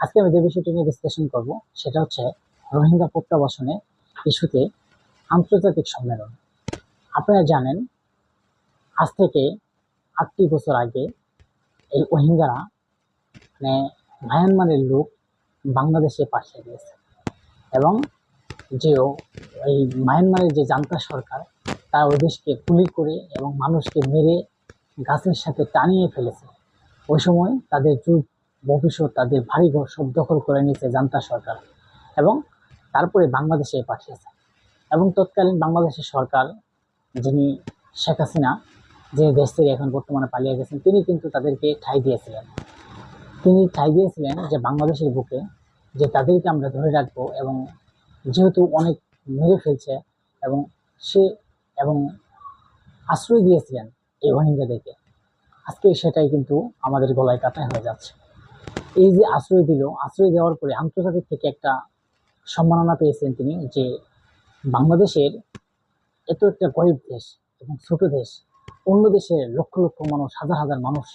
আজকে আমি যে বিষয়টি নিয়ে বিশ্লেষণ করব। সেটা হচ্ছে রোহিঙ্গা প্রত্যাবাসনে ইস্যুতে আন্তর্জাতিক সম্মেলন। আপনারা জানেন, আজ থেকে আটটি বছর আগে এই রোহিঙ্গারা মানে মায়ানমারের লোক বাংলাদেশে পাঠিয়ে দিয়েছে। এবং যে এই মায়ানমারের যে জান্তা সরকার, তারা ওই দেশকে গুলি করে এবং মানুষকে মেরে গাছের সাথে টানিয়ে ফেলেছে। ওই সময় তাদের যুগ ভবিষ্যৎ তাদের ভারী ঘর সব দখল করে নিয়েছে জান্তা সরকার এবং তারপরে বাংলাদেশে পাঠিয়েছে। এবং তৎকালীন বাংলাদেশের সরকার যিনি শেখ হাসিনা, যে দেশ থেকে এখন বর্তমানে পালিয়ে গেছেন, তিনি কিন্তু তাদেরকে ঠাঁই দিয়েছিলেন। তিনি ঠাই দিয়েছিলেন যে বাংলাদেশের বুকে যে তাদেরকে আমরা ধরে রাখব এবং যেহেতু অনেক মেরে ফেলছে এবং সে এবং আশ্রয় দিয়েছিলেন এই রোহিঙ্গাদেরকে, আজকে সেটাই কিন্তু আমাদের গলায় কাটায় হয়ে যাচ্ছে। এই যে আশ্রয় দিল, আশ্রয় দেওয়ার পরে আন্তর্জাতিক থেকে একটা সম্মাননা পেয়েছেন তিনি যে বাংলাদেশের এত একটা গরিব দেশ এবং ছোট দেশ, অন্য দেশের লক্ষ লক্ষ মানুষ, হাজার হাজার মানুষ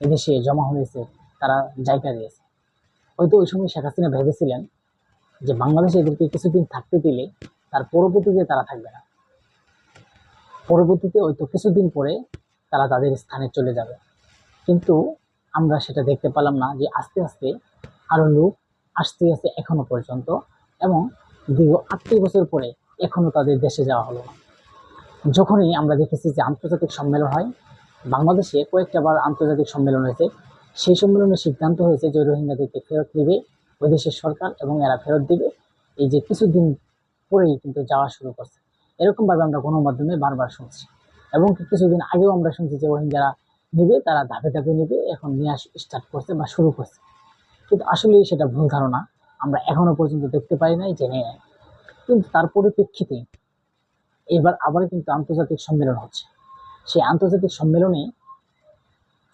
এদেশে জমা হয়েছে, তারা জায়গা দিয়েছে। হয়তো ওই সময় শেখ হাসিনা ভেবেছিলেন যে বাংলাদেশে এদেরকে কিছুদিন থাকতে দিলে তার পরবর্তীতে তারা থাকবে না। পরবর্তীতে হয়তো কিছুদিন পরে তারা তাদের স্থানে চলে যাবে। কিন্তু আমরা সেটা দেখতে পেলাম না যে আস্তে আস্তে আরও লোক আসতে আসতে এখনও পর্যন্ত এবং দীর্ঘ আটটি বছর পরে এখনও তাদের দেশে যাওয়া হলো না। যখনই আমরা দেখেছি যে আন্তর্জাতিক সম্মেলন হয়, বাংলাদেশে কয়েকটা বার আন্তর্জাতিক সম্মেলন হয়েছে। সেই সম্মেলনের সিদ্ধান্ত হয়েছে যে রোহিঙ্গাদেরকে ফেরত নেবে ওই দেশের সরকার এবং এরা ফেরত দিবে। এই যে কিছুদিন পরেই কিন্তু যাওয়া শুরু করছে। এরকমভাবে আমরা গণমাধ্যমে বারবার শুনছি এবং কিছুদিন আগেও আমরা শুনছি যে রোহিঙ্গারা নেবে তারা ধাপে ধাপে নেবে, এখন নিয়ে স্টার্ট করছে বা শুরু করছে। কিন্তু আসলে সেটা ভুল ধারণা। আমরা এখনও পর্যন্ত দেখতে পাই নাই, জেনে নাই। কিন্তু তার পরিপ্রেক্ষিতে এবার আবার কিন্তু আন্তর্জাতিক সম্মেলন হচ্ছে। সেই আন্তর্জাতিক সম্মেলনে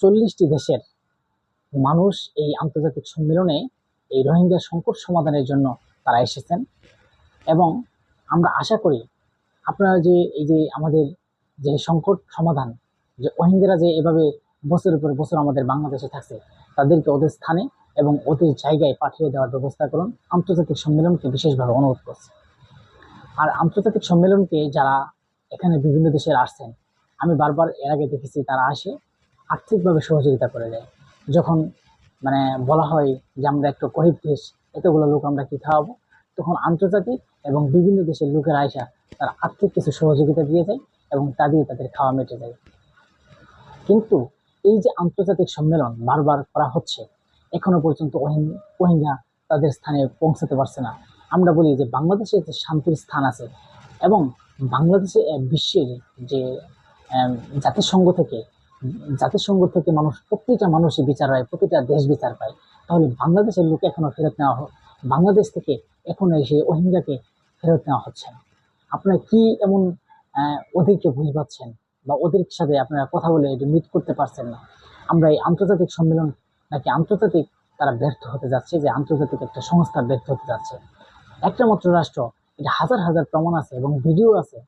চল্লিশটি দেশের মানুষ এই আন্তর্জাতিক সম্মেলনে এই রোহিঙ্গা সংকট সমাধানের জন্য তারা এসেছেন। এবং আমরা আশা করি আপনারা যে, এই যে আমাদের যে সংকট সমাধান যে রোহিঙ্গারা যে এভাবে বছরের পর বছর আমাদের বাংলাদেশে থাকছে, তাদেরকে ওদের স্থানে এবং ওদের জায়গায় পাঠিয়ে দেওয়ার ব্যবস্থা করুন। আন্তর্জাতিক সম্মেলনকে বিশেষভাবে অনুরোধ করছে। আর আন্তর্জাতিক সম্মেলনকে যারা এখানে বিভিন্ন দেশের আসছেন, আমি বারবার এর আগে দেখেছি তারা আসে আর্থিকভাবে সহযোগিতা করে দেয় যখন মানে বলা হয় যে আমরা একটু গরিব দেশ, এতগুলো লোক আমরা কি খাওয়াবো? তখন আন্তর্জাতিক এবং বিভিন্ন দেশের লোকেরা আইসা তারা আর্থিক কিছু সহযোগিতা দিয়ে যায় এবং তা দিয়ে তাদের খাওয়া মেটে যায়। কিন্তু এই যে আন্তর্জাতিক সম্মেলন বারবার করা হচ্ছে, এখনও পর্যন্ত রোহিঙ্গা তাদের স্থানে পৌঁছাতে পারছে না। আমরা বলি যে বাংলাদেশে যে শান্তির স্থান আছে এবং বাংলাদেশে বিশ্বের যে জাতিসংঘ থেকে জাতিসংঘ থেকে মানুষ, প্রতিটা মানুষই বিচার হয় প্রতিটা দেশ বিচার পায়। তাহলে বাংলাদেশের লোক এখনও ফেরত নেওয়া হোক বাংলাদেশ থেকে এখনও এসে রোহিঙ্গাকে ফেরত নেওয়া হচ্ছে না। আপনারা কি এমন ওদেরকে ভুল পাচ্ছেন? বা ওদের সাথে আপনারা কথা বলে এটা মিট করতে পারছেন না। আমরা এই আন্তর্জাতিক সম্মেলন নাকি আন্তর্জাতিক তারা ব্যর্থ হতে যাচ্ছে যে আন্তর্জাতিক একটা সংস্থা ব্যর্থ হতে যাচ্ছে। একটা মাত্র রাষ্ট্র, এটা হাজার হাজার প্রমাণ আছে এবং ভিডিও আছে,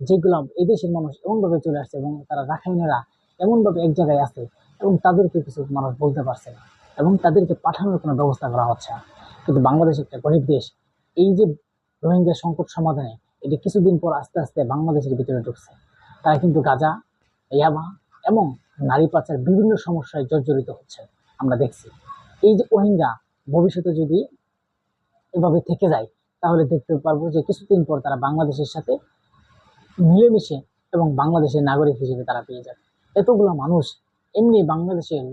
যেগুলো এই দেশের মানুষ এমনভাবে চলে আসছে এবং তারা রাখাইনেরা এমনভাবে এক জায়গায় আছে এবং তাদেরকে কিছু মানুষ বলতে পারছে না এবং তাদেরকে পাঠানোর কোনো ব্যবস্থা করা হচ্ছে না। কিন্তু বাংলাদেশ একটা গরিব দেশ, এই যে রোহিঙ্গা সংকট সমাধানে এটি কিছুদিন পর আস্তে আস্তে বাংলাদেশের ভিতরে ঢুকছে। তারা কিন্তু গাঁজা, ইয়াবা এবং নারী পাচার বিভিন্ন সমস্যায় জর্জরিত হচ্ছে, আমরা দেখছি। এই যে ওহিঙ্গা ভবিষ্যতে যদি এভাবে থেকে যায়, তাহলে দেখতে পারব যে কিছুদিন পর তারা বাংলাদেশের সাথে মিলেমিশে এবং বাংলাদেশের নাগরিক হিসেবে তারা পেয়ে যাবে। এতগুলো মানুষ, এমনি বাংলাদেশের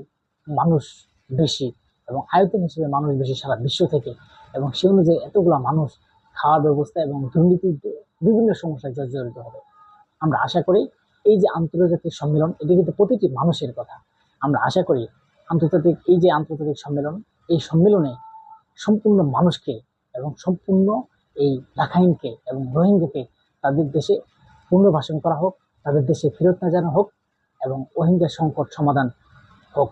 মানুষ বেশি এবং আয়তন হিসেবে মানুষ বেশি সারা বিশ্ব থেকে এবং সে অনুযায়ী এতগুলো মানুষ খাওয়ার ব্যবস্থা এবং দুর্নীতির বিভিন্ন সমস্যায় জর্জরিত হবে। আমরা আশা করি এই যে আন্তর্জাতিক সম্মেলন, এটি কিন্তু প্রতিটি মানুষের কথা। আমরা আশা করি আন্তর্জাতিক, এই যে আন্তর্জাতিক সম্মেলন, এই সম্মেলনে সম্পূর্ণ মানুষকে এবং সম্পূর্ণ এই রাখাইনকে এবং রোহিঙ্গাকে তাদের দেশে পুনর্বাসন করা হোক, তাদের দেশে ফেরত না জানা হোক এবং রোহিঙ্গা সংকট সমাধান হোক।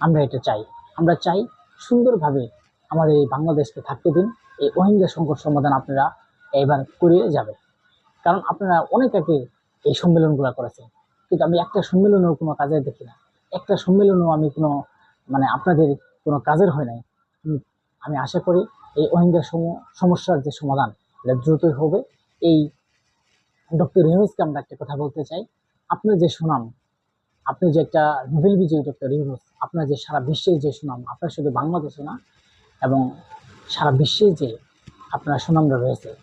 আমরা এটা চাই। আমরা চাই সুন্দরভাবে আমাদের এই বাংলাদেশকে থাকতে দিন। এই রোহিঙ্গা সংকট সমাধান আপনারা এবার করে যাবে কারণ আপনারা অনেক আগে এই সম্মেলনগুলো করেছেন। কিন্তু আমি একটা সম্মেলনেও কোনো কাজে দেখি না। একটা সম্মেলনেও আমি কোনো মানে আপনাদের কোনো কাজের হয় নাই। আমি আশা করি এই সম- সমস্যার যে সমাধান, এটা দ্রুতই হবে। এই ডক্টর ইউনুসকে আমরা একটা কথা বলতে চাই। আপনার যে সুনাম, আপনি যে একটা নোবেল বিজয়ী ডক্টর ইউনুস, আপনার যে সারা বিশ্বের যে সুনাম, আপনার শুধু বাংলাদেশে না, এবং সারা বিশ্বে যে আপনার সুনামটা রয়েছে,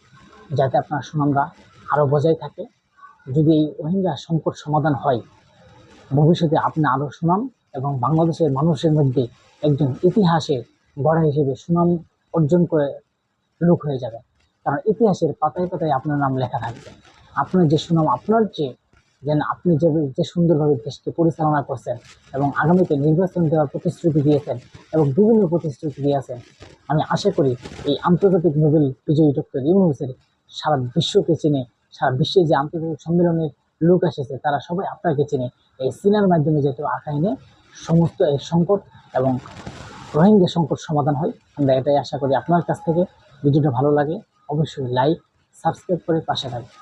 যাতে আপনার সুনামটা আরও বজায় থাকে। যদি এই রোহিঙ্গা সংকট সমাধান হয়, ভবিষ্যতে আপনি আরও সুনাম এবং বাংলাদেশের মানুষের মধ্যে একজন ইতিহাসের গড়া হিসেবে সুনাম অর্জন করে লোক হয়ে যাবে। কারণ ইতিহাসের পাতায় পাতায় আপনার নাম লেখা থাকবে। আপনার যে সুনাম, আপনার যে যেন আপনি যে যে সুন্দরভাবে দেশকে পরিচালনা করছেন এবং আগামীতে নির্বাচন দেওয়ার প্রতিশ্রুতি দিয়েছেন এবং বিভিন্ন প্রতিশ্রুতি দিয়েছেন, আমি আশা করি এই আন্তর্জাতিক নোবেল বিজয়ী ডক্টর ইউনুসের সারা বিশ্বকে চিনে, সারা বিশ্বে যে আন্তর্জাতিক সম্মেলনের লোক এসেছে, তারা সবাই আপনাকে চিনে। এই সিনার মাধ্যমে যেহেতু আখাইনে সমস্ত এই সংকট এবং রোহিঙ্গা সংকট সমাধান হয়, আমরা এটাই আশা করি। আপনার কাছ থেকে ভিডিওটা ভালো লাগে, অবশ্যই লাইক সাবস্ক্রাইব করে পাশে থাকবে